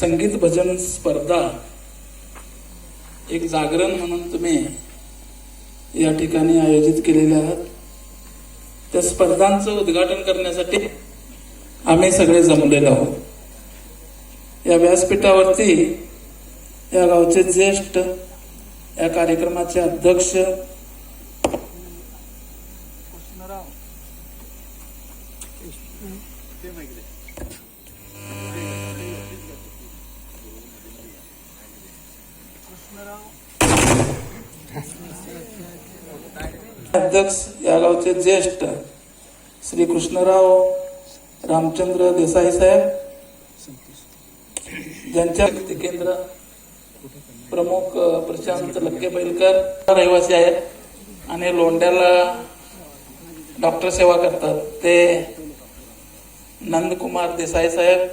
संगीत भजन स्पर्धा एक जागरण म्हणून तुम्ही या ठिकाणी आयोजित केलेले आहात. त्या स्पर्धांचं उद्घाटन करण्यासाठी आम्ही सगळे जमलेलो आहोत. या व्यासपीठावरती या गावचे ज्येष्ठ या कार्यक्रमाचे अध्यक्ष अध्यक्ष या गावचे ज्येष्ठ श्री कृष्णराव रामचंद्र देसाई साहेब ज्यांच्या केंद्र प्रमुख प्रशांत लक्के बैलकर रहिवासी आहेत आणि लोंढ्याला डॉक्टर सेवा करतात ते नंदकुमार देसाई साहेब.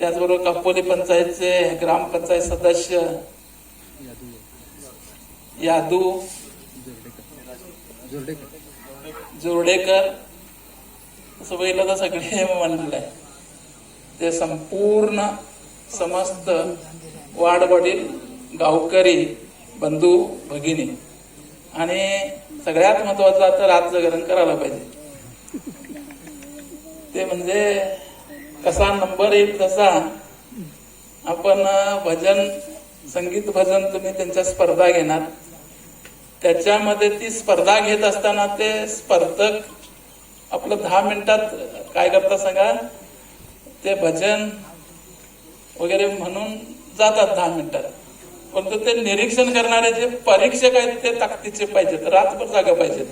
त्याचबरोबर कापोली पंचायतचे ग्रामपंचायत सदस्य यादू जोर्डेकर. असं पहिलं तर सगळे म्हणलेलं आहे ते संपूर्ण समस्त वाडवडील गावकरी बंधू भगिनी. आणि सगळ्यात महत्वाचं तर रात जागरण करायला पाहिजे. ते म्हणजे कसा नंबर येईल तसा आपण भजन संगीत भजन तुम्ही त्यांच्या स्पर्धा घेणार. त्याच्यामध्ये ती स्पर्धा घेत असताना ते स्पर्धक आपलं दहा मिनिटात काय करतात सांगा? ते भजन वगैरे म्हणून जातात दहा मिनिटात. परंतु ते निरीक्षण करणारे जे परीक्षक आहेत ते ताकदीचे पाहिजेत. रातभर जागा पाहिजेत.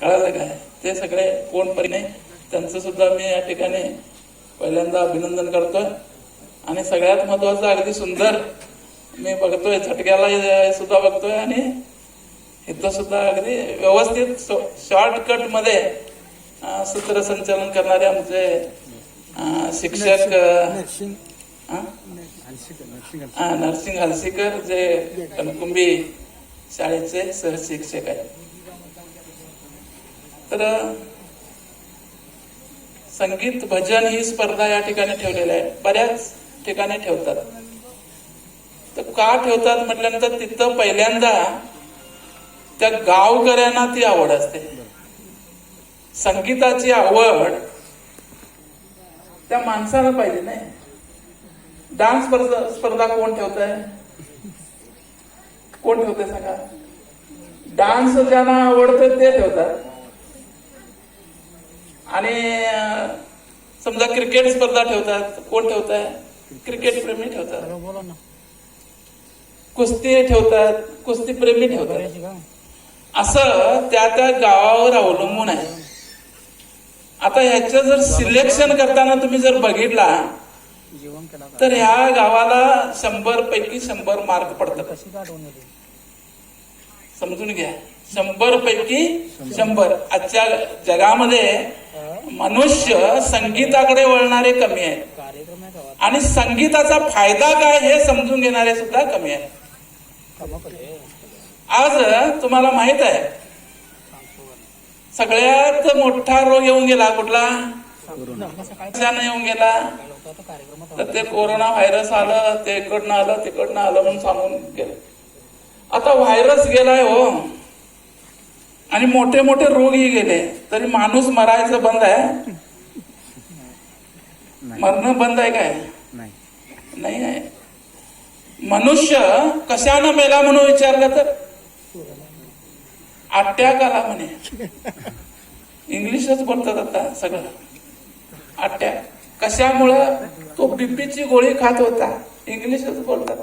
कळालं काय? ते सगळे कोण परी नाही. त्यांचं सुद्धा मी या ठिकाणी पहिल्यांदा अभिनंदन करतोय. आणि सगळ्यात महत्वाचं अगदी सुंदर मी बघतोय झटक्याला सुद्धा बघतोय आणि इथं सुद्धा अगदी व्यवस्थित शॉर्टकटमध्ये सूत्रसंचालन करणारे आमचे शिक्षक नरसिंग हलसीकर जे कणकुंबी शाळेचे सहशिक्षक आहेत. तर संगीत भजन ही स्पर्धा या ठिकाणी ठेवलेली आहे बऱ्याच ठिकाणी ठेवतात. तर का ठेवतात म्हटल्यानंतर तिथं पहिल्यांदा त्या गावकऱ्यांना ती आवड असते. संगीताची आवड त्या माणसाला पाहिजे नाही. डान्स स्पर्धा कोण ठेवत आहे कोण ठेवते सांगा? डान्स ज्यांना आवडतं ते ठेवतात. आणि समजा क्रिकेट स्पर्धा ठेवतात कोण ठेवत आहे क्रिकेट प्रेमी ठेवतात. कुस्ती ठेवतात कुस्ती प्रेमी ठेवतात. असं त्या त्या गावावर अवलंबून आहे. आता ह्याचं जर सिलेक्शन करताना तुम्ही जर बघितला तर ह्या गावाला शंभर पैकी शंभर मार्क पडतात. समजून घ्या. शंभर पैकी शंभर. आजच्या जगामध्ये मनुष्य संगीताकडे वळणारे कमी आहेत. आणि संगीताचा फायदा काय हे समजून घेणारे सुद्धा कमी आहेत. आज तुम्हाला माहीत आहे. सगळ्यात मोठा रोग येऊन गेला. कुठला? येऊन गेला. तर ते कोरोना व्हायरस आलं ते इकडनं आलं तिकडनं आलं म्हणून सांगून गेलं. आता व्हायरस गेलाय हो. आणि मोठे मोठे रोगही गेले. तरी माणूस मरायचं बंद आहे? मरणं बंद आहे काय? नाही आहे. मनुष्य कशानं मेला म्हणून विचारलं तर? अटॅक आला म्हणे. इंग्लिशच बोलतात आता सगळं. आट्या. कशामुळं? तो बीपीची गोळी खात होता. इंग्लिशच बोलतात.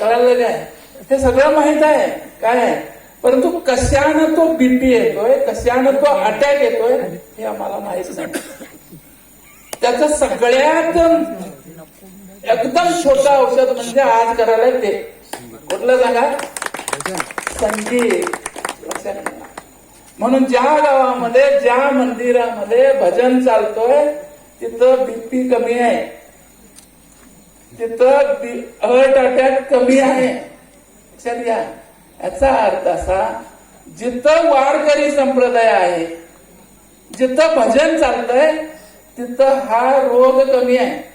कळालं काय? हे सगळं माहीत आहे. काय आहे? परंतु कशानं तो बीपी येतोय? कशानं तो अटॅक येतोय? हे आम्हाला माहीत नाही. त्याचं सगळ्यात एकदम छोटं औषध म्हणजे आज करायला ते कुठलं सांगा? संगीत. म्हणून ज्या गावामध्ये ज्या मंदिरामध्ये भजन चालतोय तिथं बीपी कमी आहे. तिथं हर्ट अटॅक कमी आहे. लक्षात घ्या. याचा अर्थ असा जिथं वारकरी संप्रदाय आहे जिथं भजन चालतंय तिथं हा रोग कमी आहे.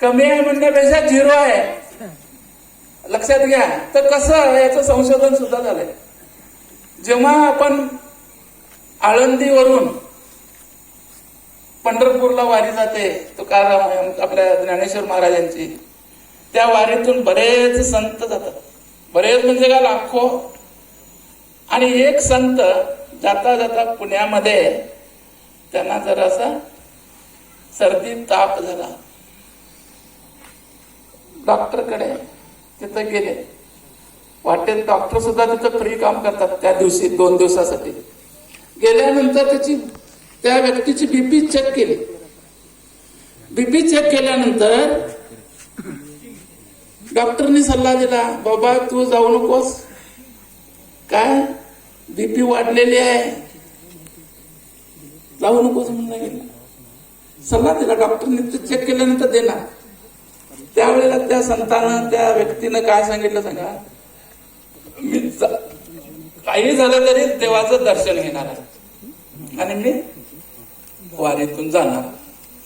कमी आहे म्हणण्यापेक्षा झिरो आहे. लक्षात घ्या. तर कसं याचं संशोधन सुद्धा झालंय. जेव्हा आपण आळंदीवरून पंढरपूरला वारी जाते तुकाराम आपल्या ज्ञानेश्वर महाराजांची त्या वारीतून बरेच संत जातात. बरेच म्हणजे का लाखो? आणि एक संत जाता जाता पुण्यामध्ये त्यांना जरासा सर्दी ताप झाला. डॉक्टरकडे तिथं गेले. वाटेल डॉक्टर सुद्धा तिथं फ्री काम करतात त्या दिवशी दोन दिवसासाठी. गेल्यानंतर त्याची त्या व्यक्तीची बीपी चेक केली. बीपी चेक केल्यानंतर डॉक्टरनी सल्ला दिला बाबा तू जाऊ नकोस. काय? बीपी वाढलेली आहे. जाऊ नकोस म्हणलं गेला. सल्ला दिला डॉक्टरने. चेक केल्यानंतर देणार. त्यावेळेला त्या संतानं त्या व्यक्तीनं काय सांगितलं सांगा? मी जा- काही झालं तरी देवाचं दर्शन घेणार आहे. आणि मी वारीतून जाणार.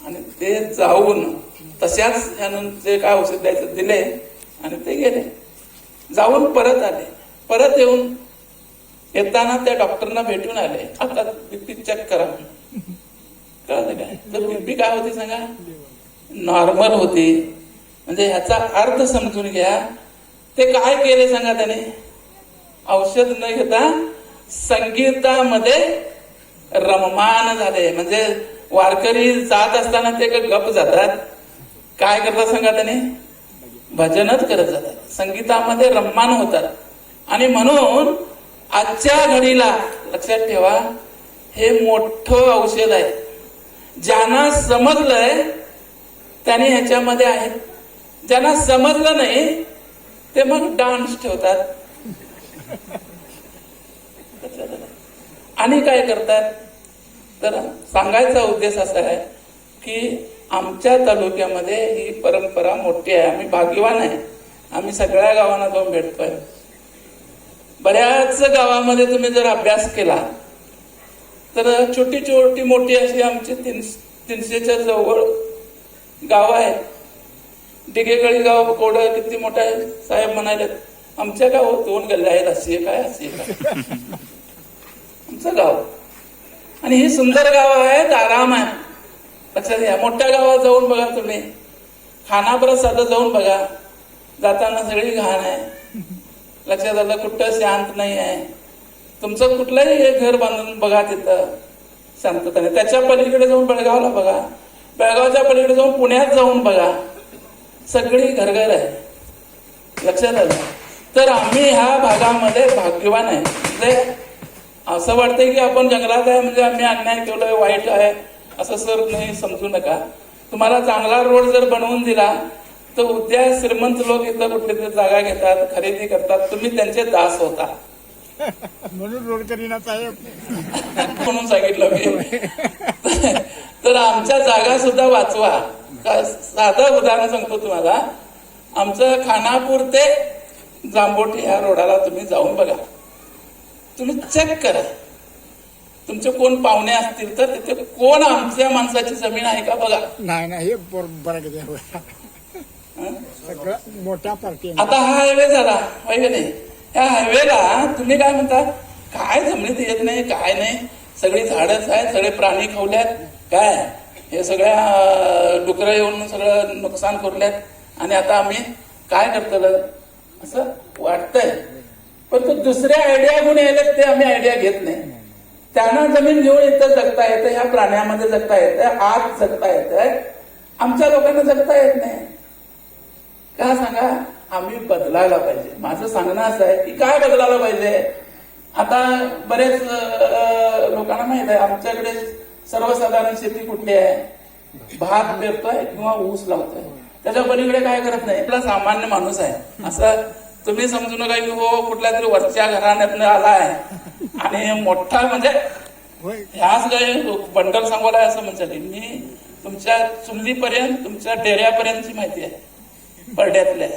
आणि ते जाऊन तशाच यानं जे काय औषध द्यायचं दिले आणि ते गेले. जाऊन परत आले. परत येऊन येताना त्या डॉक्टरना भेटून आले. आता बीपी चेक करा. कळलं काय तर बीपी काय होती सांगा? नॉर्मल होती. म्हणजे ह्याचा अर्थ समजून घ्या. ते काय केले सांगा त्याने? औषध न घेता संगीतामध्ये रममान झाले. म्हणजे वारकरी जात असताना ते गप जातात. काय करतात सांगा त्याने? भजनच करत जातात. संगीतामध्ये रममान होतात. आणि म्हणून आजच्या घडीला लक्षात ठेवा हे मोठं औषध आहे. ज्यांना समजलंय त्याने ह्याच्यामध्ये आहे. ज्यांना समजलं नाही ते मग डान्स ठेवतात. आणि काय करतात? तर सांगायचा उद्देश असा आहे की आमच्या तालुक्यामध्ये ही परंपरा मोठी आहे. आम्ही भाग्यवान आहे. आम्ही सगळ्या गावांना जाऊन भेटतोय. बऱ्याच गावामध्ये तुम्ही जर अभ्यास केला तर छोटी छोटी मोठी अशी आमची तीन तीनशेच्या जवळ गाव आहेत. डिगेगळी गाव कोड किती मोठं आहे साहेब म्हणाले आमच्या गावात दोन गल्ल्या आहेत अशी एक आहे अशी एक आहे. आमचं गाव. आणि ही सुंदर गाव आहेत आराम आहे. लक्षात घ्या मोठ्या गावात जाऊन बघा तुम्ही. खानापुरात साधं जाऊन बघा. जाताना सगळी घाण आहे. लक्षात आलं कुठं शांत नाही आहे. तुमचं कुठलंही घर बांधून बघा तिथं शांतताने. त्याच्या पलीकडे जाऊन बेळगावला बघा. बेळगावच्या पलीकडे जाऊन पुण्यात जाऊन बघा. सगळी घरघर आहे. लक्षात आलं? तर आम्ही ह्या भागामध्ये भाग्यवान आहे. म्हणजे असं वाटतंय की आपण जंगलात आहे म्हणजे आम्ही अन्याय केलोय वाईट आहे असं सर नाही समजू नका. तुम्हाला चांगला रोड जर बनवून दिला तर उद्या श्रीमंत लोक इथं कुठली तरी जागा घेतात खरेदी करतात तुम्ही त्यांचे दास होता. म्हणून रोड करीना साहेब. म्हणून सांगितलं मी. तर आमच्या जागा सुद्धा वाचवा. साधं उदाहरण सांगतो तुम्हाला. आमचं खानापूर ते जांबोटी ह्या रोडाला तुम्ही जाऊन बघा. तुम्ही चेक करा. तुमचे कोण पाहुणे असतील तर तिथे कोण आमच्या माणसाची जमीन आहे का बघा. नाही नाही मोठ्या पार्टी आता हा हायवे झाला हायवे नाही? या हायवेला तुम्ही काय म्हणता? काय जमिनीत येत नाही काय नाही? सगळी झाडच आहेत सगळे प्राणी खावल्यात काय? हे सगळ्या डुकरं येऊन सगळं नुकसान करूल्यात. आणि आता आम्ही काय करतलं? असं वाटतंय. पण दुसऱ्या आयडिया गुण यायला ते आम्ही आयडिया घेत नाही. त्यांना जमीन घेऊन इथं जगता येतं ह्या प्राण्यामध्ये जगता येतं आत जगता येतं आमच्या लोकांना जगता येत नाही. का सांगा? आम्ही बदलायला पाहिजे. माझं सांगणं असं आहे की काय बदलायला पाहिजे? आता बरेच लोकांना माहीत आहे आमच्याकडे सर्वसाधारण शेती कुठली आहे? भात पेरतोय किंवा ऊस लावतोय. त्याच्या पलीकडे काय करत नाही. आपला सामान्य माणूस आहे. असं तुम्ही समजू नका की हो कुठल्या तरी वरच्या घराण्यातनं आहे आणि मोठा म्हणजे ह्याच काही बंडल सांगोला असं म्हणजे मी तुमच्या चुल्लीपर्यंत तुमच्या डेऱ्यापर्यंतची माहिती आहे. परड्यातल्या